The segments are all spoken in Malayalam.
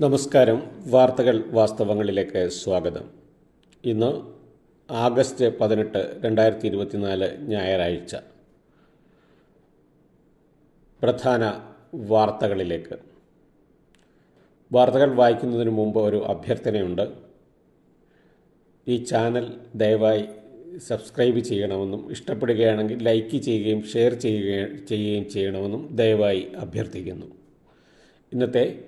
നമസ്കാരം. വാർത്തകൾ വാസ്തവങ്ങളിലേക്ക് സ്വാഗതം. ഇന്ന് ആഗസ്റ്റ് പതിനെട്ട് രണ്ടായിരത്തി ഇരുപത്തിനാല് ഞായറാഴ്ച. പ്രധാന വാർത്തകളിലേക്ക്. വാർത്തകൾ വായിക്കുന്നതിന് മുമ്പ് ഒരു അഭ്യർത്ഥനയുണ്ട്. ഈ ചാനൽ ദയവായി സബ്സ്ക്രൈബ് ചെയ്യണമെന്നും ഇഷ്ടപ്പെടുകയാണെങ്കിൽ ലൈക്ക് ചെയ്യുകയും ഷെയർ ചെയ്യുകയും ചെയ്യുകയും ചെയ്യണമെന്നും ദയവായി അഭ്യർത്ഥിക്കുന്നു. ഇന്നത്തെ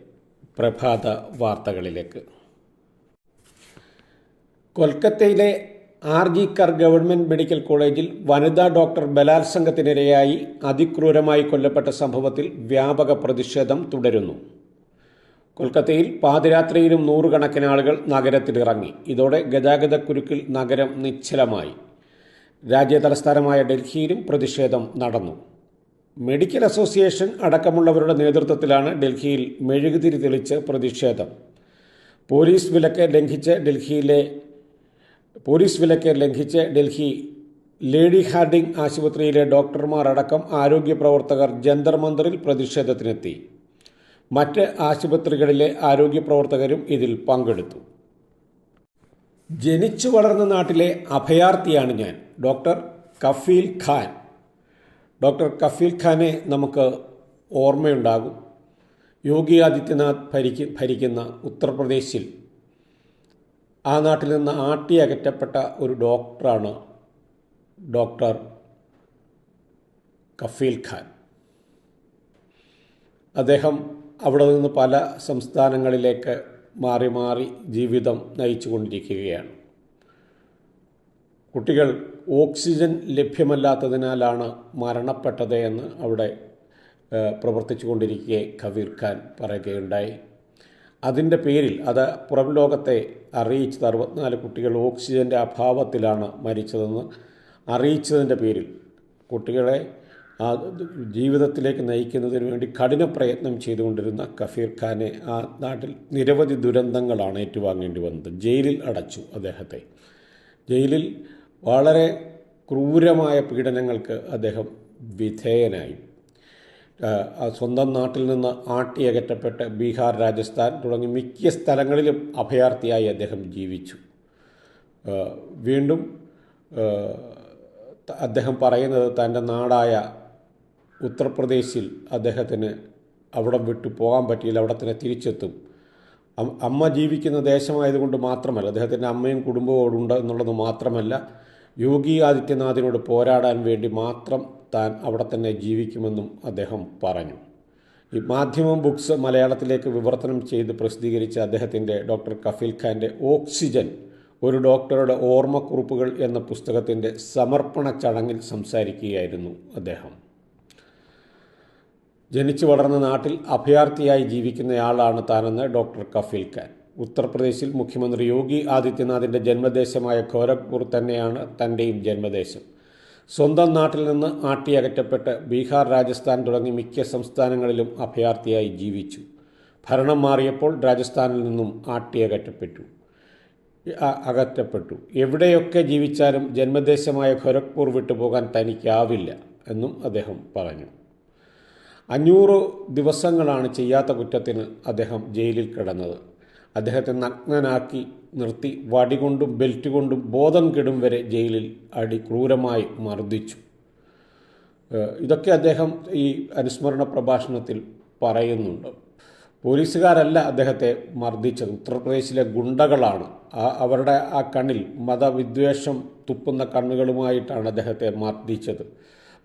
പ്രഭാത വാർത്തകളിലേക്ക്. കൊൽക്കത്തയിലെ R G Kar government medical കോളേജിൽ വനിതാ ഡോക്ടർ ബലാത്സംഗത്തിനിരയായി അതിക്രൂരമായി കൊല്ലപ്പെട്ട സംഭവത്തിൽ വ്യാപക പ്രതിഷേധം തുടരുന്നു. കൊൽക്കത്തയിൽ പാതിരാത്രിയിലും നൂറുകണക്കിന് ആളുകൾ നഗരത്തിലിറങ്ങി. ഇതോടെ ഗതാഗതക്കുരുക്കിൽ നഗരം നിശ്ചലമായി. രാജ്യതലസ്ഥാനമായ ഡൽഹിയിലും പ്രതിഷേധം നടന്നു. മെഡിക്കൽ അസോസിയേഷൻ അടക്കമുള്ളവരുടെ നേതൃത്വത്തിലാണ് ഡൽഹിയിൽ മെഴുകുതിരി തെളിച്ച് പ്രതിഷേധം. പോലീസ് വിലക്ക് ലംഘിച്ച് ഡൽഹിയിലെ പോലീസ് വിലക്ക് ലംഘിച്ച് ഡൽഹി ലേഡി ഹാർഡിംഗ് ആശുപത്രിയിലെ ഡോക്ടർമാർ അടക്കം ആരോഗ്യ പ്രവർത്തകർ ജന്തർ മന്ദറിൽ പ്രതിഷേധത്തിനെത്തി. മറ്റ് ആശുപത്രികളിലെ ആരോഗ്യ പ്രവർത്തകരും ഇതിൽ പങ്കെടുത്തു. ജനിച്ചു വളർന്ന നാട്ടിലെ അഭയാർത്ഥിയാണ് ഞാൻ ഡോക്ടർ കഫീൽ ഖാൻ. ഡോക്ടർ കഫീൽ ഖാനെ നമുക്ക് ഓർമ്മയുണ്ടാകും. യോഗി ആദിത്യനാഥ് ഭരിക്ക ഭരിക്കുന്ന ഉത്തർപ്രദേശിൽ ആ നാട്ടിൽ നിന്ന് ആട്ടി അകറ്റപ്പെട്ട ഒരു ഡോക്ടറാണ് ഡോക്ടർ കഫീൽ ഖാൻ. അദ്ദേഹം അവിടെ നിന്ന് പല സംസ്ഥാനങ്ങളിലേക്ക് മാറി മാറി ജീവിതം നയിച്ചു കൊണ്ടിരിക്കുകയാണ് കുട്ടികൾ ഓക്സിജൻ ലഭ്യമല്ലാത്തതിനാലാണ് മരണപ്പെട്ടത് എന്ന് അവിടെ പ്രവർത്തിച്ചു കൊണ്ടിരിക്കെ കബീർ ഖാൻ പറയുകയുണ്ടായി. അതിന്റെ പേരിൽ അത് പുറം ലോകത്തെ അറിയിച്ചത് അറുപത്തിനാല് കുട്ടികൾ ഓക്സിജന്റെ അഭാവത്തിലാണ് മരിച്ചതെന്ന് അറിയിച്ചതിന്റെ പേരിൽ കുട്ടികളെ ആ ജീവിതത്തിലേക്ക് നയിക്കുന്നതിന് വേണ്ടി കഠിന പ്രയത്നം ചെയ്തുകൊണ്ടിരുന്ന കഫീർ ഖാനെ ആ നാട്ടിൽ നിരവധി ദുരന്തങ്ങളാണ് ഏറ്റുവാങ്ങേണ്ടി വന്നത്. ജയിലിൽ അടച്ചു അദ്ദേഹത്തെ. ജയിലിൽ വളരെ ക്രൂരമായ പീഡനങ്ങൾക്ക് അദ്ദേഹം വിധേയനായി. സ്വന്തം നാട്ടിൽ നിന്ന് ആട്ടിയകറ്റപ്പെട്ട് ബീഹാർ രാജസ്ഥാൻ തുടങ്ങി മിക്ക സ്ഥലങ്ങളിലും അഭയാർത്ഥിയായി അദ്ദേഹം ജീവിച്ചു. വീണ്ടും അദ്ദേഹം പറയുന്നത് തന്റെ നാടായ ഉത്തർപ്രദേശിൽ അദ്ദേഹത്തിന് അവിടെ വിട്ടു പോകാൻ പറ്റിയില്ല അവിടെ തന്നെ തിരിച്ചെത്തും. അമ്മ ജീവിക്കുന്ന ദേശമായതുകൊണ്ട് മാത്രമല്ല അദ്ദേഹത്തിന്റെ അമ്മയും കുടുംബവും ഉണ്ട് എന്നുള്ളത് മാത്രമല്ല യോഗി ആദിത്യനാഥിനോട് പോരാടാൻ വേണ്ടി മാത്രം താൻ അവിടെ തന്നെ ജീവിക്കുമെന്നും അദ്ദേഹം പറഞ്ഞു. ഈ മാധ്യമം ബുക്സ് മലയാളത്തിലേക്ക് വിവർത്തനം ചെയ്ത് പ്രസിദ്ധീകരിച്ച അദ്ദേഹത്തിന്റെ ഡോക്ടർ കഫീൽ ഖാന്റെ ഓക്സിജൻ ഒരു ഡോക്ടറുടെ ഓർമ്മക്കുറിപ്പുകൾ എന്ന പുസ്തകത്തിന്റെ സമർപ്പണ ചടങ്ങിൽ സംസാരിക്കുകയായിരുന്നു അദ്ദേഹം. ജനിച്ചു വളർന്ന നാട്ടിൽ അഭയാർത്ഥിയായി ജീവിക്കുന്നയാളാണ് താനെന്ന് ഡോക്ടർ കഫീൽ ഖാൻ. ഉത്തർപ്രദേശിൽ മുഖ്യമന്ത്രി യോഗി ആദിത്യനാഥിന്റെ ജന്മദേശമായ ഖോരഗ്പൂർ തന്നെയാണ് തന്റെയും ജന്മദേശം. സ്വന്തം നാട്ടിൽ നിന്ന് ആട്ടിയകറ്റപ്പെട്ട് ബീഹാർ രാജസ്ഥാൻ തുടങ്ങി മിക്ക സംസ്ഥാനങ്ങളിലും അഭയാർത്ഥിയായി ജീവിച്ചു. ഭരണം മാറിയപ്പോൾ രാജസ്ഥാനിൽ നിന്നും ആട്ടിയകറ്റപ്പെട്ടു അകറ്റപ്പെട്ടു. എവിടെയൊക്കെ ജീവിച്ചാലും ജന്മദേശമായ ഖൊരഗ്പൂർ വിട്ടുപോകാൻ തനിക്കാവില്ല എന്നും അദ്ദേഹം പറഞ്ഞു. അഞ്ഞൂറ് ദിവസങ്ങളാണ് ചെയ്യാത്ത കുറ്റത്തിന് അദ്ദേഹം ജയിലിൽ കിടന്നത്. അദ്ദേഹത്തെ നഗ്നനാക്കി നിർത്തി വടികൊണ്ടും ബെൽറ്റ് കൊണ്ടും ബോധം കെടും വരെ ജയിലിൽ അടി ക്രൂരമായി മർദ്ദിച്ചു. ഇതൊക്കെ അദ്ദേഹം ഈ അനുസ്മരണ പ്രഭാഷണത്തിൽ പറയുന്നുണ്ട്. പോലീസുകാരല്ല അദ്ദേഹത്തെ മർദ്ദിച്ചത്. ഉത്തർപ്രദേശിലെ ഗുണ്ടകളാണ്. അവരുടെ ആ കണ്ണിൽ മതവിദ്വേഷം തുപ്പുന്ന കണ്ണുകളുമായിട്ടാണ് അദ്ദേഹത്തെ മർദ്ദിച്ചത്.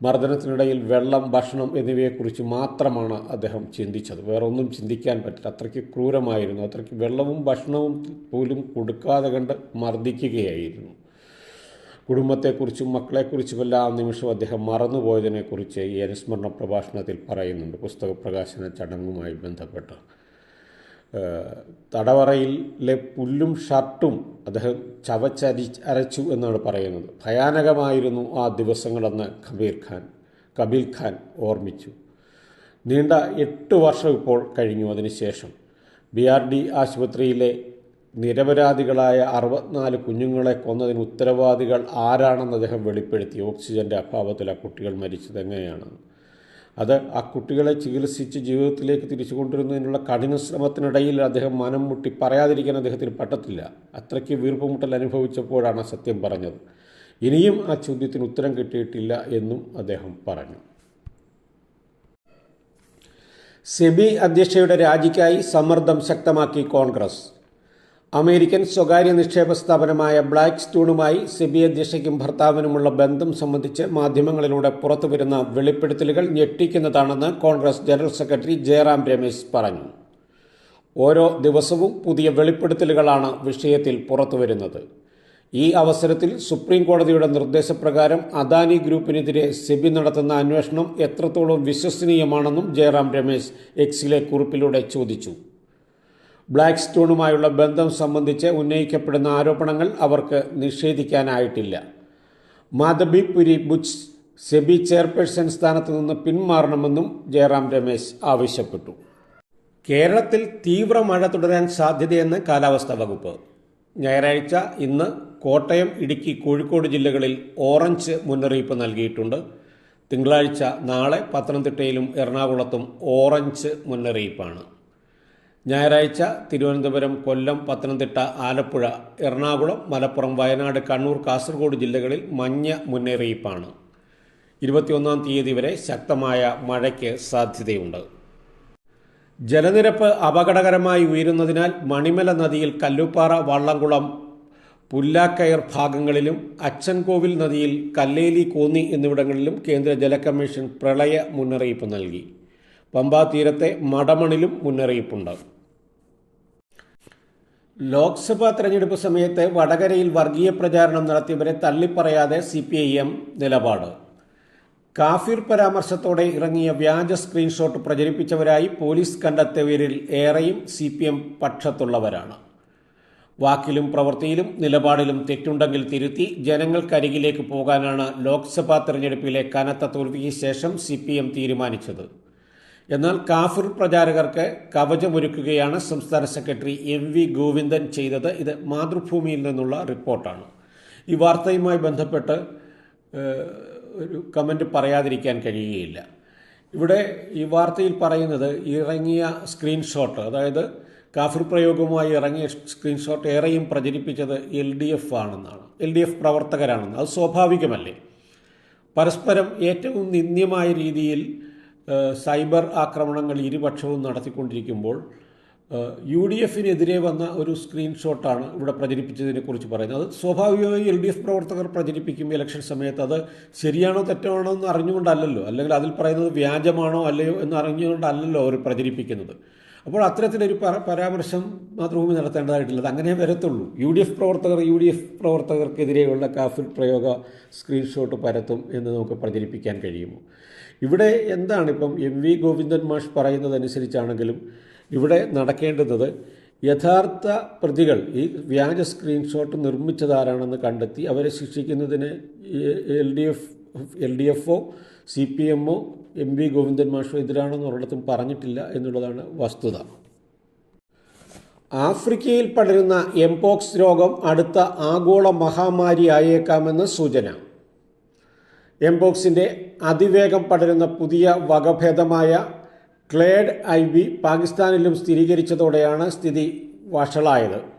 മർദ്ദനത്തിനിടയിൽ വെള്ളം ഭക്ഷണം എന്നിവയെക്കുറിച്ച് മാത്രമാണ് അദ്ദേഹം ചിന്തിച്ചത്. വേറൊന്നും ചിന്തിക്കാൻ പറ്റില്ല. അത്രയ്ക്ക് ക്രൂരമായിരുന്നു. അത്രയ്ക്ക് വെള്ളവും ഭക്ഷണവും പോലും കൊടുക്കാതെ കണ്ട് മർദ്ദിക്കുകയായിരുന്നു. കുടുംബത്തെക്കുറിച്ചും മക്കളെക്കുറിച്ചും എല്ലാ നിമിഷവും അദ്ദേഹം മറന്നുപോയതിനെക്കുറിച്ച് ഈ അനുസ്മരണ പ്രഭാഷണത്തിൽ പറയുന്നുണ്ട്. പുസ്തക പ്രകാശന ചടങ്ങുമായി ബന്ധപ്പെട്ട്. തടവറയിലെ പുല്ലും ഷർട്ടും അദ്ദേഹം ചവച്ചരി അരച്ചു എന്നാണ് പറയുന്നത്. ഭയാനകമായിരുന്നു ആ ദിവസങ്ങളെന്ന് കബീർ ഖാൻ കബീൽ ഖാൻ ഓർമ്മിച്ചു. നീണ്ട എട്ട് വർഷം ഇപ്പോൾ കഴിഞ്ഞു അതിനുശേഷം. ബി ആർ ഡി ആശുപത്രിയിലെ നിരപരാധികളായ അറുപത്തിനാല് കുഞ്ഞുങ്ങളെ കൊന്നതിന് ഉത്തരവാദികൾ ആരാണെന്ന് അദ്ദേഹം വെളിപ്പെടുത്തി. ഓക്സിജന്റെ അഭാവത്തിൽ ആ കുട്ടികൾ മരിച്ചത് എങ്ങനെയാണെന്ന്. അത് ആ കുട്ടികളെ ചികിത്സിച്ച് ജീവിതത്തിലേക്ക് തിരിച്ചു കൊണ്ടുവരുന്നതിനുള്ള കഠിന ശ്രമത്തിനിടയിൽ അദ്ദേഹം മനം മുട്ടി പറയാതിരിക്കാൻ അദ്ദേഹത്തിന് പറ്റത്തില്ല. അത്രയ്ക്ക് വീർപ്പുമുട്ടൽ അനുഭവിച്ചപ്പോഴാണ് സത്യം പറഞ്ഞത്. ഇനിയും ആ ചോദ്യത്തിന് ഉത്തരം കിട്ടിയിട്ടില്ല എന്നും അദ്ദേഹം പറഞ്ഞു. സെബി അധ്യക്ഷയുടെ രാജിക്കായി സമ്മർദ്ദം ശക്തമാക്കി കോൺഗ്രസ്. അമേരിക്കൻ സ്വകാര്യ നിക്ഷേപ സ്ഥാപനമായ ബ്ലാക്ക് സ്റ്റൂണുമായി സെബി അധ്യക്ഷയ്ക്കും ഭർത്താവിനുമുള്ള ബന്ധം സംബന്ധിച്ച് മാധ്യമങ്ങളിലൂടെ പുറത്തുവരുന്ന വെളിപ്പെടുത്തലുകൾ ഞെട്ടിക്കുന്നതാണെന്ന് കോൺഗ്രസ് ജനറൽ സെക്രട്ടറി ജയറാം രമേശ് പറഞ്ഞു. ഓരോ ദിവസവും പുതിയ വെളിപ്പെടുത്തലുകളാണ് വിഷയത്തിൽ പുറത്തുവരുന്നത്. ഈ അവസരത്തിൽ സുപ്രീം കോടതിയുടെ നിർദ്ദേശപ്രകാരം അദാനി ഗ്രൂപ്പിനെതിരെ സെബി നടത്തുന്ന അന്വേഷണം എത്രത്തോളം വിശ്വസനീയമാണെന്നും ജയറാം രമേശ് എക്സിലെ കുറിപ്പിലൂടെ ചോദിച്ചു. ബ്ലാക്ക് സ്റ്റോണുമായുള്ള ബന്ധം സംബന്ധിച്ച് ഉന്നയിക്കപ്പെടുന്ന ആരോപണങ്ങൾ അവർക്ക് നിഷേധിക്കാനായിട്ടില്ല. മാധബിപുരി ബുച്ച് സെബി ചെയർപേഴ്സൺ സ്ഥാനത്ത് നിന്ന് പിന്മാറണമെന്നും ജയറാം രമേശ് ആവശ്യപ്പെട്ടു. കേരളത്തിൽ തീവ്ര മഴ തുടരാൻ സാധ്യതയെന്ന് കാലാവസ്ഥാ വകുപ്പ്. ഞായറാഴ്ച ഇന്ന് കോട്ടയം ഇടുക്കി കോഴിക്കോട് ജില്ലകളിൽ ഓറഞ്ച് മുന്നറിയിപ്പ് നൽകിയിട്ടുണ്ട്. തിങ്കളാഴ്ച നാളെ പത്തനംതിട്ടയിലും എറണാകുളത്തും ഓറഞ്ച് മുന്നറിയിപ്പാണ്. ഞായറാഴ്ച തിരുവനന്തപുരം കൊല്ലം പത്തനംതിട്ട ആലപ്പുഴ എറണാകുളം മലപ്പുറം വയനാട് കണ്ണൂർ കാസർഗോഡ് ജില്ലകളിൽ മഞ്ഞ മുന്നറിയിപ്പാണ്. ഇരുപത്തിയൊന്നാം തീയതി വരെ ശക്തമായ മഴയ്ക്ക് സാധ്യതയുണ്ട്. ജലനിരപ്പ് അപകടകരമായി ഉയരുന്നതിനാൽ മണിമല നദിയിൽ കല്ലുപ്പാറ വള്ളംകുളം പുല്ലാക്കയർ ഭാഗങ്ങളിലും അച്ഛൻകോവിൽ നദിയിൽ കല്ലേലി കോന്നി എന്നിവിടങ്ങളിലും കേന്ദ്ര ജല കമ്മീഷൻ പ്രളയ മുന്നറിയിപ്പ് നൽകി. പമ്പാ തീരത്തെ മടമണിലും മുന്നറിയിപ്പുണ്ട്. ലോക്സഭാ തെരഞ്ഞെടുപ്പ് സമയത്ത് വടകരയിൽ വർഗീയ പ്രചാരണം നടത്തിയവരെ തള്ളിപ്പറയാതെ സി പി ഐ എം നിലപാട്. കാഫിർ പരാമർശത്തോടെ ഇറങ്ങിയ വ്യാജ സ്ക്രീൻഷോട്ട് പ്രചരിപ്പിച്ചവരായി പോലീസ് കണ്ടെത്തിയവരിൽ ഏറെയും സി പി എം പക്ഷത്തുള്ളവരാണ്. വാക്കിലും പ്രവൃത്തിയിലും നിലപാടിലും തെറ്റുണ്ടെങ്കിൽ തിരുത്തി ജനങ്ങൾക്കരികിലേക്ക് പോകാനാണ് ലോക്സഭാ തെരഞ്ഞെടുപ്പിലെ കനത്ത തോൽവിക്ക് ശേഷം സി തീരുമാനിച്ചത്. എന്നാൽ കാഫിർ പ്രചാരകർക്ക് കവചമൊരുക്കുകയാണ് സംസ്ഥാന സെക്രട്ടറി എം വി ഗോവിന്ദൻ ചെയ്തത്. ഇത് മാതൃഭൂമിയിൽ നിന്നുള്ള റിപ്പോർട്ടാണ്. ഈ വാർത്തയുമായി ബന്ധപ്പെട്ട് ഒരു കമന്റ് പറയാതിരിക്കാൻ കഴിയുകയില്ല. ഇവിടെ ഈ വാർത്തയിൽ പറയുന്നത് ഇറങ്ങിയ സ്ക്രീൻഷോട്ട് അതായത് കാഫിർ പ്രയോഗവുമായി ഇറങ്ങിയ സ്ക്രീൻഷോട്ട് ഏറെയും പ്രചരിപ്പിച്ചത് എൽ ഡി എഫ് ആണെന്നാണ്. എൽ ഡി എഫ് പ്രവർത്തകരാണെന്ന്. അത് സ്വാഭാവികമല്ലേ? പരസ്പരം ഏറ്റവും നിന്ദ്യമായ രീതിയിൽ സൈബർ ആക്രമണങ്ങൾ ഇരുപക്ഷവും നടത്തിക്കൊണ്ടിരിക്കുമ്പോൾ യു ഡി എഫിനെതിരെ വന്ന ഒരു സ്ക്രീൻഷോട്ടാണ് ഇവിടെ പ്രചരിപ്പിച്ചതിനെ കുറിച്ച് പറയുന്നത്. അത് സ്വാഭാവികമായി എൽ ഡി എഫ് പ്രവർത്തകർ പ്രചരിപ്പിക്കും ഇലക്ഷൻ സമയത്ത്. അത് ശരിയാണോ തെറ്റാണോ എന്ന് അറിഞ്ഞുകൊണ്ടല്ലല്ലോ. അല്ലെങ്കിൽ അതിൽ പറയുന്നത് വ്യാജമാണോ അല്ലയോ എന്ന് അറിഞ്ഞുകൊണ്ടല്ലല്ലോ അവർ പ്രചരിപ്പിക്കുന്നത്. അപ്പോൾ അത്തരത്തിലൊരു പര- പരാമർശം മാതൃഭൂമി നടത്തേണ്ടതായിട്ടില്ല. അത് അങ്ങനെ വരത്തുള്ളൂ. യു ഡി എഫ് പ്രവർത്തകർ യു ഡി എഫ് പ്രവർത്തകർക്കെതിരെയുള്ള കാഫിൽ പ്രയോഗ സ്ക്രീൻഷോട്ട് പരത്തും എന്ന് നമുക്ക് പ്രചരിപ്പിക്കാൻ കഴിയുമോ? ഇവിടെ എന്താണ് ഇപ്പം എം വി ഗോവിന്ദൻ മാഷ് പറയുന്നതനുസരിച്ചാണെങ്കിലും ഇവിടെ നടക്കേണ്ടുന്നത് യഥാർത്ഥ പ്രതികൾ ഈ വ്യാജ സ്ക്രീൻഷോട്ട് നിർമ്മിച്ചതാരാണെന്ന് കണ്ടെത്തി അവരെ ശിക്ഷിക്കുന്നതിന് L D F L D എഫോ C P എമ്മോ എം വി ഗോവിന്ദൻ മാഷോ എതിരാണെന്ന് ഒരിടത്തും പറഞ്ഞിട്ടില്ല എന്നുള്ളതാണ് വസ്തുത. ആഫ്രിക്കയിൽ പടരുന്ന എംപോക്സ് രോഗം അടുത്ത ആഗോള മഹാമാരി മഹാമാരിയായേക്കാമെന്ന് സൂചന. എംപോക്സിന്റെ അതിവേഗം പടരുന്ന പുതിയ വകഭേദമായ ക്ലേഡ് ഐ പാകിസ്ഥാനിലും സ്ഥിരീകരിച്ചതോടെയാണ് സ്ഥിതി വഷളായത്.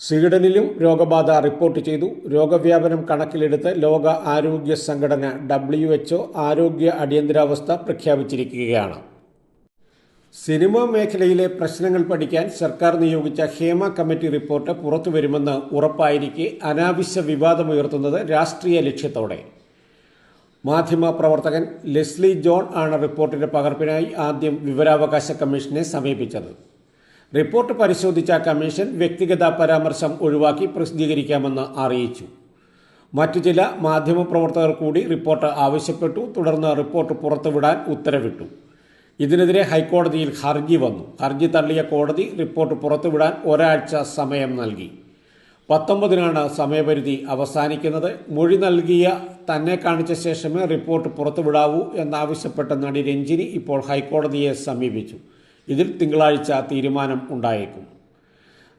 സ്വീഡനിലും രോഗബാധ റിപ്പോർട്ട് ചെയ്തു. രോഗവ്യാപനം കണക്കിലെടുത്ത് ലോക ആരോഗ്യ സംഘടന ഡബ്ല്യു എച്ച്ഒ ആരോഗ്യ അടിയന്തരാവസ്ഥ പ്രഖ്യാപിച്ചിരിക്കുകയാണ്. സിനിമാ മേഖലയിലെ പ്രശ്നങ്ങൾ പഠിക്കാൻ സർക്കാർ നിയോഗിച്ച ഹേമ കമ്മിറ്റി റിപ്പോർട്ട് പുറത്തുവരുമെന്ന് ഉറപ്പായിരിക്കെ അനാവശ്യ വിവാദമുയർത്തുന്നത് രാഷ്ട്രീയ ലക്ഷ്യത്തോടെ. മാധ്യമ പ്രവർത്തകൻ ലെസ്ലി ജോൺ ആണ് റിപ്പോർട്ടിന്റെ പകർപ്പിനായി ആദ്യം വിവരാവകാശ കമ്മീഷനെ സമീപിച്ചത്. റിപ്പോർട്ട് പരിശോധിച്ച കമ്മീഷൻ വ്യക്തിഗത പരാമർശം ഒഴിവാക്കി പ്രസിദ്ധീകരിക്കാമെന്ന് അറിയിച്ചു. മറ്റു ചില മാധ്യമപ്രവർത്തകർ കൂടി റിപ്പോർട്ട് ആവശ്യപ്പെട്ടു. തുടർന്ന് റിപ്പോർട്ട് പുറത്തുവിടാൻ ഉത്തരവിട്ടു. ഇതിനെതിരെ ഹൈക്കോടതിയിൽ ഹർജി വന്നു. ഹർജി തള്ളിയ കോടതി റിപ്പോർട്ട് പുറത്തുവിടാൻ ഒരാഴ്ച സമയം നൽകി. പത്തൊമ്പതിനാണ് സമയപരിധി അവസാനിക്കുന്നത്. മൊഴി നൽകിയ തന്നെ കാണിച്ച ശേഷമേ റിപ്പോർട്ട് പുറത്തുവിടാവൂ എന്നാവശ്യപ്പെട്ട നടി രഞ്ജിനി ഇപ്പോൾ ഹൈക്കോടതിയെ സമീപിച്ചു. ഇതിൽ തിങ്കളാഴ്ച തീരുമാനം ഉണ്ടായേക്കും.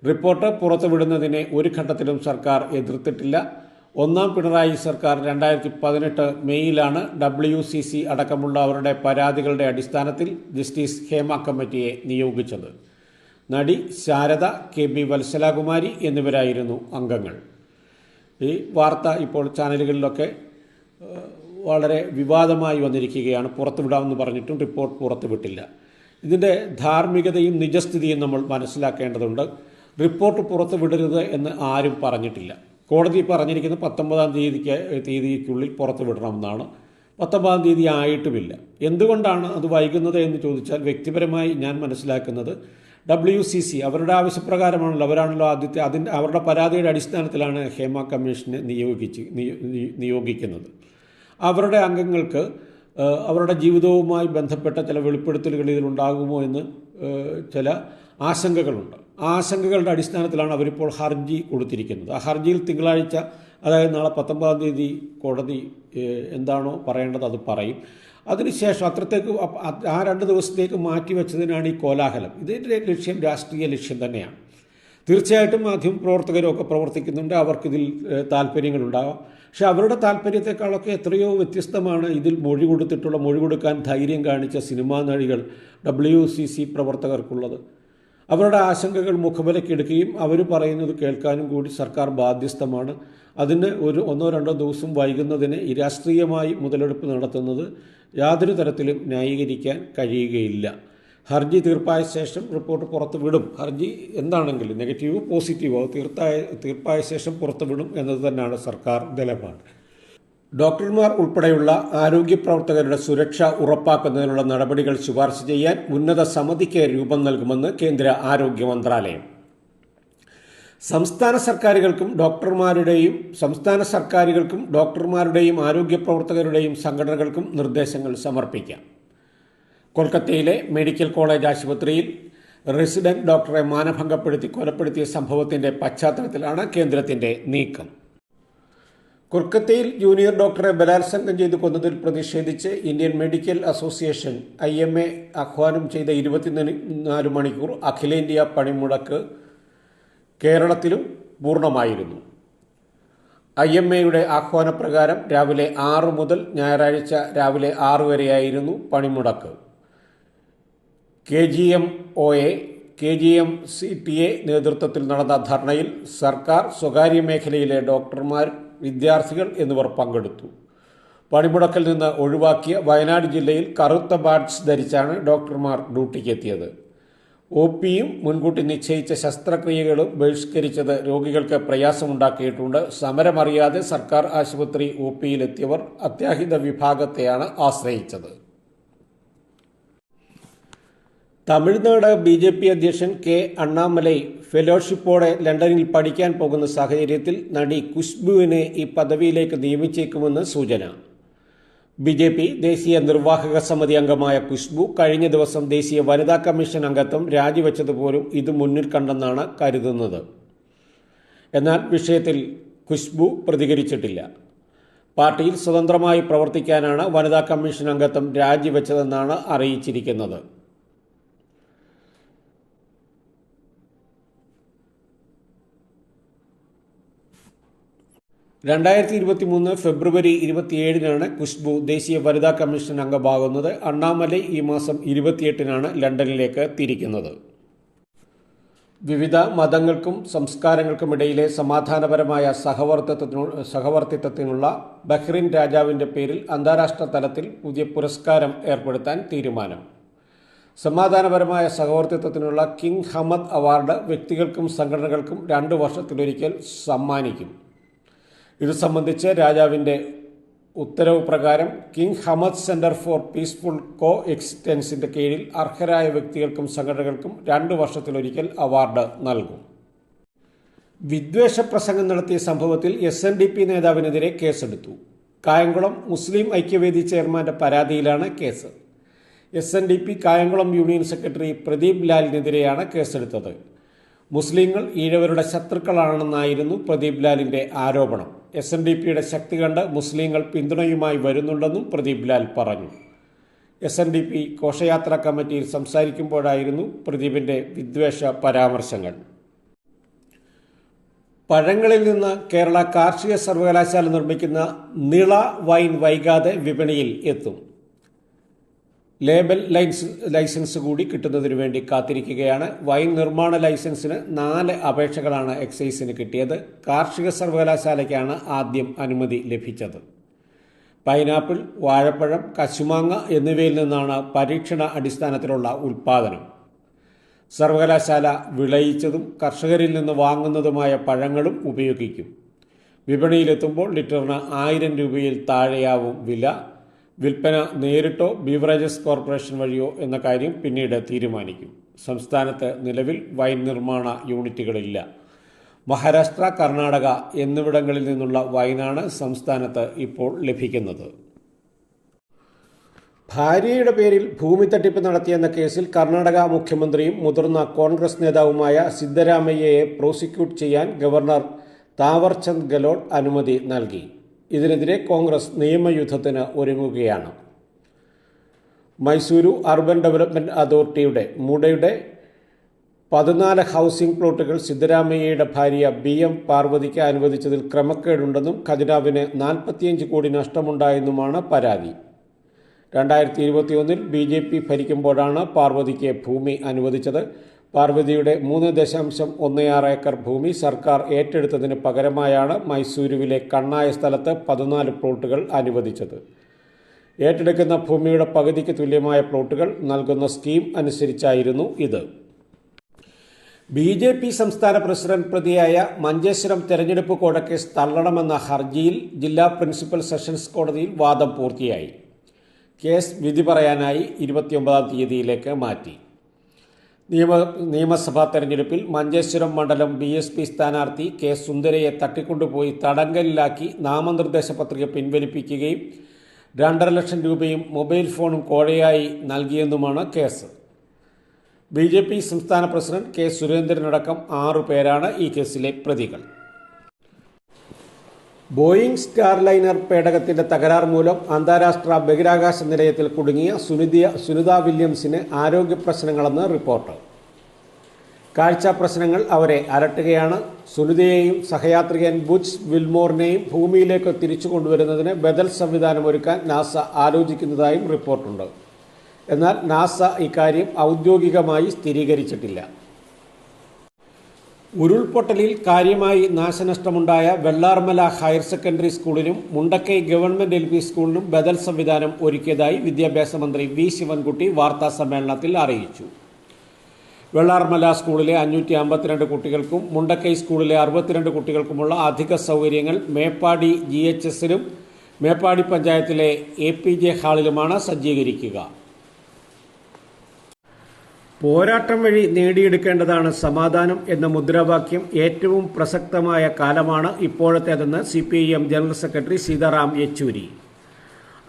റിപ്പോർട്ട് പുറത്തുവിടുന്നതിനെ ഒരു ഘട്ടത്തിലും സർക്കാർ എതിർത്തിട്ടില്ല. ഒന്നാം പിണറായി സർക്കാർ രണ്ടായിരത്തി പതിനെട്ട് മെയ്യിലാണ് ഡബ്ല്യു സി സി അടക്കമുള്ള അവരുടെ പരാതികളുടെ അടിസ്ഥാനത്തിൽ ജസ്റ്റിസ് ഹേമ കമ്മിറ്റിയെ നിയോഗിച്ചത്. നടി ശാരദ കെ ബി വത്സലകുമാരി എന്നിവരായിരുന്നു അംഗങ്ങൾ. ഈ വാർത്ത ഇപ്പോൾ ചാനലുകളിലൊക്കെ വളരെ വിവാദമായി വന്നിരിക്കുകയാണ്. പുറത്തുവിടാമെന്ന് പറഞ്ഞിട്ടും റിപ്പോർട്ട് പുറത്തുവിട്ടില്ല. ഇതിന്റെ ധാർമ്മികതയും നിജസ്ഥിതിയും നമ്മൾ മനസ്സിലാക്കേണ്ടതുണ്ട്. റിപ്പോർട്ട് പുറത്തുവിടരുത് എന്ന് ആരും പറഞ്ഞിട്ടില്ല. കോടതി പറഞ്ഞിരിക്കുന്ന പത്തൊമ്പതാം തീയതിക്ക് തീയതിക്കുള്ളിൽ പുറത്തുവിടണമെന്നാണ് പത്തൊമ്പതാം തീയതി ആയിട്ടുമില്ല. എന്തുകൊണ്ടാണ് അത് വൈകുന്നത് എന്ന് ചോദിച്ചാൽ വ്യക്തിപരമായി ഞാൻ മനസ്സിലാക്കുന്നത് ഡബ്ല്യു സി സി അവരുടെ ആവശ്യപ്രകാരമാണല്ലോ. അവരാണല്ലോ ആദ്യത്തെ അതിന്റെ അവരുടെ പരാതിയുടെ അടിസ്ഥാനത്തിലാണ് ഹേമ കമ്മീഷനെ നിയോഗിച്ച് നിയോ- നിയോ- നിയോഗിക്കുന്നത്. അവരുടെ അംഗങ്ങൾക്ക് അവരുടെ ജീവിതവുമായി ബന്ധപ്പെട്ട ചില വെളിപ്പെടുത്തലുകൾ ഇതിലുണ്ടാകുമോ എന്ന് ചില ആശങ്കകളുണ്ട്. ആ ആശങ്കകളുടെ അടിസ്ഥാനത്തിലാണ് അവരിപ്പോൾ ഹർജി കൊടുത്തിരിക്കുന്നത്. ആ ഹർജിയിൽ തിങ്കളാഴ്ച അതായത് നാളെ പത്തൊമ്പതാം തീയതി കോടതി എന്താണോ പറയേണ്ടത് അത് പറയും. അതിനുശേഷം അത്രത്തേക്ക് ആ രണ്ട് ദിവസത്തേക്ക് മാറ്റിവെച്ചതിനാണ് ഈ കോലാഹലം. ഇതിന്റെ ലക്ഷ്യം രാഷ്ട്രീയ ലക്ഷ്യം തന്നെയാണ്. തീർച്ചയായിട്ടും മാധ്യമ പ്രവർത്തകരൊക്കെ പ്രവർത്തിക്കുന്നുണ്ട്. അവർക്കിതിൽ താല്പര്യങ്ങളുണ്ടാകാം പക്ഷെ അവരുടെ താല്പര്യത്തെക്കാളൊക്കെ എത്രയോ വ്യത്യസ്തമാണ് ഇതിൽ മൊഴി കൊടുത്തിട്ടുള്ള മൊഴി കൊടുക്കാൻ ധൈര്യം കാണിച്ച സിനിമാ നടികൾ ഡബ്ല്യു സി സി പ്രവർത്തകർക്കുള്ളത്. അവരുടെ ആശങ്കകൾ മുഖവിലക്കെടുക്കുകയും അവർ പറയുന്നത് കേൾക്കാനും കൂടി സർക്കാർ ബാധ്യസ്ഥമാണ്. അതിന് ഒരു ഒന്നോ രണ്ടോ ദിവസം വൈകുന്നതിന് രാഷ്ട്രീയമായി മുതലെടുപ്പ് നടത്തുന്നത് യാതൊരു തരത്തിലും ന്യായീകരിക്കാൻ കഴിയുകയില്ല. ഹർജി തീർപ്പായ ശേഷം റിപ്പോർട്ട് പുറത്ത് വിടും ഹർജി എന്താണെങ്കിലും നെഗറ്റീവ് പോസിറ്റീവോ തീർത്തായ തീർപ്പായ ശേഷം പുറത്ത് വിടും എന്നത് തന്നെയാണ് സർക്കാർ നിലപാട്. ഡോക്ടർമാർ ഉൾപ്പെടെയുള്ള ആരോഗ്യ പ്രവർത്തകരുടെ സുരക്ഷ ഉറപ്പാക്കുന്നതിനുള്ള നടപടികൾ ശുപാർശ ചെയ്യാൻ ഉന്നത സമിതിക്ക് രൂപം നൽകുമെന്ന് കേന്ദ്ര ആരോഗ്യ മന്ത്രാലയം. സംസ്ഥാന സർക്കാരുകൾക്കും ഡോക്ടർമാരുടെയും സംസ്ഥാന സർക്കാരുകൾക്കും ഡോക്ടർമാരുടെയും ആരോഗ്യ പ്രവർത്തകരുടെയും സംഘടനകൾക്കും നിർദ്ദേശങ്ങൾ സമർപ്പിക്കാം. കൊൽക്കത്തയിലെ മെഡിക്കൽ കോളേജ് ആശുപത്രിയിൽ റെസിഡന്റ് ഡോക്ടറെ മാനഭംഗപ്പെടുത്തി കൊലപ്പെടുത്തിയ സംഭവത്തിന്റെ പശ്ചാത്തലത്തിലാണ് കേന്ദ്രത്തിന്റെ നീക്കം. കൊൽക്കത്തയിൽ ജൂനിയർ ഡോക്ടറെ ബലാത്സംഗം ചെയ്ത് കൊന്നതിൽ പ്രതിഷേധിച്ച് Indian medical association I M A ആഹ്വാനം ചെയ്ത ഇരുപത്തിനാല് മണിക്കൂർ അഖിലേന്ത്യാ പണിമുടക്ക് കേരളത്തിലും പൂർണമായിരുന്നു. ഐ എം എയുടെ ആഹ്വാനപ്രകാരം രാവിലെ ആറ് മുതൽ ഞായറാഴ്ച രാവിലെ ആറ് വരെയായിരുന്നു പണിമുടക്ക്. K G M O A K G M C T A നേതൃത്വത്തിൽ നടന്ന ധർണയിൽ സർക്കാർ സ്വകാര്യ മേഖലയിലെ ഡോക്ടർമാർ വിദ്യാർത്ഥികൾ എന്നിവർ പങ്കെടുത്തു. പണിമുടക്കിൽ നിന്ന് ഒഴിവാക്കിയ വയനാട് ജില്ലയിൽ കറുത്ത ബാഡ്സ് ധരിച്ചാണ് ഡോക്ടർമാർ ഡ്യൂട്ടിക്കെത്തിയത്. ഒ പിയും മുൻകൂട്ടി നിശ്ചയിച്ച ശസ്ത്രക്രിയകളും ബഹിഷ്കരിച്ചത് രോഗികൾക്ക് പ്രയാസമുണ്ടാക്കിയിട്ടുണ്ട്. സമരമറിയാതെ സർക്കാർ ആശുപത്രി ഒ പിയിലെത്തിയവർ അത്യാഹിത വിഭാഗത്തെയാണ് ആശ്രയിച്ചത്. തമിഴ്നാട് ബി ജെ പി അധ്യക്ഷൻ കെ അണ്ണാമലൈ ഫെലോഷിപ്പോടെ ലണ്ടനിൽ പഠിക്കാൻ പോകുന്ന സാഹചര്യത്തിൽ നടി കുഷ്ബുവിനെ ഈ പദവിയിലേക്ക് നിയമിച്ചേക്കുമെന്ന് സൂചന. ബി ജെ പി ദേശീയ നിർവാഹക സമിതി അംഗമായ കുഷ്ബു കഴിഞ്ഞ ദിവസം ദേശീയ വനിതാ കമ്മീഷൻ അംഗത്വം രാജിവെച്ചതുപോലും ഇത് മുന്നിൽ കണ്ടെന്നാണ് കരുതുന്നത്. എന്നാൽ വിഷയത്തിൽ കുഷ്ബു പ്രതികരിച്ചിട്ടില്ല. പാർട്ടിയിൽ സ്വതന്ത്രമായി പ്രവർത്തിക്കാനാണ് വനിതാ കമ്മീഷൻ അംഗത്വം രാജിവെച്ചതെന്നാണ് അറിയിച്ചിരിക്കുന്നത്. രണ്ടായിരത്തി ഇരുപത്തി മൂന്ന് ഫെബ്രുവരി ഇരുപത്തിയേഴിനാണ് കുഷ്ബു ദേശീയ വനിതാ കമ്മീഷൻ അംഗമാകുന്നത്. അണ്ണാമലൈ ഈ മാസം ഇരുപത്തിയെട്ടിനാണ് ലണ്ടനിലേക്ക് തിരിക്കുന്നത്. വിവിധ മതങ്ങൾക്കും സംസ്കാരങ്ങൾക്കും ഇടയിലെ സമാധാനപരമായ സഹവർത്തിത്വത്തിനു സഹവർത്തിത്വത്തിനുള്ള ബഹ്റിൻ രാജാവിന്റെ പേരിൽ അന്താരാഷ്ട്ര തലത്തിൽ പുതിയ പുരസ്കാരം ഏർപ്പെടുത്താൻ തീരുമാനം. സമാധാനപരമായ സഹവർത്തിത്വത്തിനുള്ള കിങ് ഹമദ് അവാർഡ് വ്യക്തികൾക്കും സംഘടനകൾക്കും രണ്ടു വർഷത്തിലൊരിക്കൽ സമ്മാനിക്കും. ഇത് സംബന്ധിച്ച് രാജാവിന്റെ ഉത്തരവ് പ്രകാരം king Hamad centre for peaceful co എക്സിസ്റ്റൻസിന്റെ കീഴിൽ അർഹരായ വ്യക്തികൾക്കും സംഘടനകൾക്കും രണ്ടു വർഷത്തിലൊരിക്കൽ അവാർഡ് നൽകും. വിദ്വേഷ പ്രസംഗം നടത്തിയ സംഭവത്തിൽ എസ് എൻ ഡി പി നേതാവിനെതിരെ കേസെടുത്തു. കായംകുളം മുസ്ലിം ഐക്യവേദി ചെയർമാന്റെ പരാതിയിലാണ് case. S N D P Kayamkulam union secretary Pradeep ലാലിനെതിരെയാണ് കേസെടുത്തത്. മുസ്ലിങ്ങൾ ഈഴവരുടെ ശത്രുക്കളാണെന്നായിരുന്നു പ്രദീപ് ലാലിന്റെ ആരോപണം. എസ് എൻ ഡി പിയുടെ ശക്തി കണ്ട് മുസ്ലിങ്ങൾ പിന്തുണയുമായി വരുന്നുണ്ടെന്നും പ്രദീപ് ലാൽ പറഞ്ഞു. എസ് എൻ ഡി പി ഘോഷയാത്രാ കമ്മിറ്റിയിൽ സംസാരിക്കുമ്പോഴായിരുന്നു പ്രദീപിന്റെ വിദ്വേഷ പരാമർശങ്ങൾ. പഴങ്ങളിൽ നിന്ന് കേരള കാർഷിക സർവകലാശാല നിർമ്മിക്കുന്ന നിള വൈൻ വൈകാതെ വിപണിയിൽ എത്തും. ലേബൽ ലൈൻസ് ലൈസൻസ് കൂടി കിട്ടുന്നതിനു വേണ്ടി കാത്തിരിക്കുകയാണ്. വൈൻ നിർമ്മാണ ലൈസൻസിന് നാല് അപേക്ഷകളാണ് എക്സൈസിന് കിട്ടിയത്. കാർഷിക സർവകലാശാലയ്ക്കാണ് ആദ്യം അനുമതി ലഭിച്ചത്. പൈനാപ്പിൾ വാഴപ്പഴം കശുമാങ്ങ എന്നിവയിൽ നിന്നാണ് പരീക്ഷണ അടിസ്ഥാനത്തിലുള്ള ഉൽപ്പാദനം. സർവകലാശാല വിളയിച്ചതും കർഷകരിൽ നിന്ന് വാങ്ങുന്നതുമായ പഴങ്ങളും ഉപയോഗിക്കും. വിപണിയിലെത്തുമ്പോൾ ലിറ്ററിന് ആയിരം രൂപയിൽ താഴെയാവും വില. വിൽപ്പന നേരിട്ടോ ബീവറേജസ് കോർപ്പറേഷൻ വഴിയോ എന്ന കാര്യം പിന്നീട് തീരുമാനിക്കും. സംസ്ഥാനത്ത് നിലവിൽ വൈൻ നിർമ്മാണ യൂണിറ്റുകളില്ല. മഹാരാഷ്ട്ര കർണാടക എന്നിവിടങ്ങളിൽ നിന്നുള്ള വൈനാണ് സംസ്ഥാനത്ത് ഇപ്പോൾ ലഭിക്കുന്നത്. ഭാര്യയുടെ പേരിൽ ഭൂമി തട്ടിപ്പ് നടത്തിയെന്ന കേസിൽ കർണാടക മുഖ്യമന്ത്രിയും മുതിർന്ന കോൺഗ്രസ് നേതാവുമായ സിദ്ധരാമയ്യയെ പ്രോസിക്യൂട്ട് ചെയ്യാൻ ഗവർണർ താവർചന്ദ് ഗെലോട്ട് അനുമതി നൽകി. ഇതിനെതിരെ കോൺഗ്രസ് നിയമയുദ്ധത്തിന് ഒരുങ്ങുകയാണ്. മൈസൂരു അർബൻ ഡെവലപ്മെന്റ് അതോറിറ്റിയുടെ മുടയുടെ പതിനാല് ഹൗസിംഗ് പ്ലോട്ടുകൾ സിദ്ധരാമയ്യയുടെ ഭാര്യ ബി എം പാർവതിക്ക് അനുവദിച്ചതിൽ ക്രമക്കേടുണ്ടെന്നും ഖജനാവിന് നാൽപ്പത്തിയഞ്ച് കോടി നഷ്ടമുണ്ടായെന്നുമാണ് പരാതി. രണ്ടായിരത്തി ഇരുപത്തിയൊന്നിൽ ബി ജെ പി ഭരിക്കുമ്പോഴാണ് പാർവതിക്ക് ഭൂമി അനുവദിച്ചത്. പാർവതിയുടെ മൂന്ന് ദശാംശം ഒന്ന് ആറ് ഏക്കർ ഭൂമി സർക്കാർ ഏറ്റെടുത്തതിന് പകരമായാണ് മൈസൂരുവിലെ കണ്ണായ സ്ഥലത്ത് പതിനാല് പ്ലോട്ടുകൾ അനുവദിച്ചത്. ഏറ്റെടുക്കുന്ന ഭൂമിയുടെ പകുതിക്ക് തുല്യമായ പ്ലോട്ടുകൾ നൽകുന്ന സ്കീം അനുസരിച്ചായിരുന്നു ഇത്. ബി ജെ പി സംസ്ഥാന പ്രസിഡന്റ് പ്രതിയായ മഞ്ചേശ്വരം തെരഞ്ഞെടുപ്പ് കോടക്കേസ് തള്ളണമെന്ന ഹർജിയിൽ ജില്ലാ പ്രിൻസിപ്പൽ സെഷൻസ് കോടതിയിൽ വാദം പൂർത്തിയായി. കേസ് വിധി പറയാനായി ഇരുപത്തിയൊമ്പതാം തീയതിയിലേക്ക് മാറ്റി. നിയമ നിയമസഭാ തെരഞ്ഞെടുപ്പിൽ മഞ്ചേശ്വരം മണ്ഡലം ബി എസ് പി സ്ഥാനാർത്ഥി കെ സുന്ദരയെ തട്ടിക്കൊണ്ടുപോയി തടങ്കലിലാക്കി നാമനിർദ്ദേശ പത്രിക പിൻവലിപ്പിക്കുകയും രണ്ടര ലക്ഷം രൂപയും മൊബൈൽ ഫോണും കോഴയായി നൽകിയെന്നുമാണ് കേസ്. ബി ജെ പി സംസ്ഥാന പ്രസിഡന്റ് കെ സുരേന്ദ്രനടക്കം ആറു പേരാണ് ഈ കേസിലെ പ്രതികൾ. ബോയിംഗ് സ്റ്റാർലൈനർ പേടകത്തിന്റെ തകരാർ മൂലം അന്താരാഷ്ട്ര ബഹിരാകാശ നിലയത്തിൽ കുടുങ്ങിയ സുനിതിയ സുനിത വില്യംസിന് ആരോഗ്യ പ്രശ്നങ്ങളെന്ന് റിപ്പോർട്ട്. കാഴ്ച പ്രശ്നങ്ങൾ അവരെ അലട്ടുകയാണ്. സുനിതയെയും സഹയാത്രികൻ ബുച്ച് വിൽമോറിനെയും ഭൂമിയിലേക്ക് തിരിച്ചു കൊണ്ടുവരുന്നതിന് ബദൽ സംവിധാനം ഒരുക്കാൻ നാസ ആലോചിക്കുന്നതായും റിപ്പോർട്ടുണ്ട്. എന്നാൽ നാസ ഇക്കാര്യം ഔദ്യോഗികമായി സ്ഥിരീകരിച്ചിട്ടില്ല. ഉരുൾപൊട്ടലിൽ കാര്യമായി നാശനഷ്ടമുണ്ടായ വെള്ളാർമല ഹയർ സെക്കൻഡറി സ്കൂളിനും മുണ്ടക്കൈ ഗവൺമെന്റ് എൽ പി സ്കൂളിനും ബദൽ സംവിധാനം ഒരുക്കിയതായി വിദ്യാഭ്യാസ മന്ത്രി വി ശിവൻകുട്ടി വാർത്താ സമ്മേളനത്തിൽ അറിയിച്ചു. വെള്ളാർമല സ്കൂളിലെ അഞ്ഞൂറ്റി അമ്പത്തിരണ്ട് കുട്ടികൾക്കും മുണ്ടക്കൈ സ്കൂളിലെ അറുപത്തിരണ്ട് കുട്ടികൾക്കുമുള്ള അധിക സൗകര്യങ്ങൾ മേപ്പാടി ജി എച്ച് എസിലും മേപ്പാടി പഞ്ചായത്തിലെ എ പി ജെ ഹാളിലുമാണ് സജ്ജീകരിക്കുക. പോരാട്ടം വഴി നേടിയെടുക്കേണ്ടതാണ് സമാധാനം എന്ന മുദ്രാവാക്യം ഏറ്റവും പ്രസക്തമായ കാലമാണ് ഇപ്പോഴത്തേതെന്ന് C P I M general secretary Sitaram Yechury.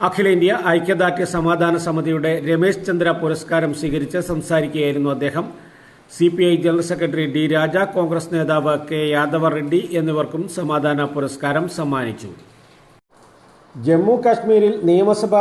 അഖിലേന്ത്യാ ഐക്യദാർഢ്യ സമാധാന സമിതിയുടെ രമേശ് ചന്ദ്ര പുരസ്കാരം സ്വീകരിച്ച് സംസാരിക്കുകയായിരുന്നു അദ്ദേഹം. C P I general secretary D Raja Congress നേതാവ് കെ യാദവ റെഡ്ഡി എന്നിവർക്കും സമാധാന പുരസ്കാരം സമ്മാനിച്ചു. ജമ്മു കാശ്മീരിൽ നിയമസഭാ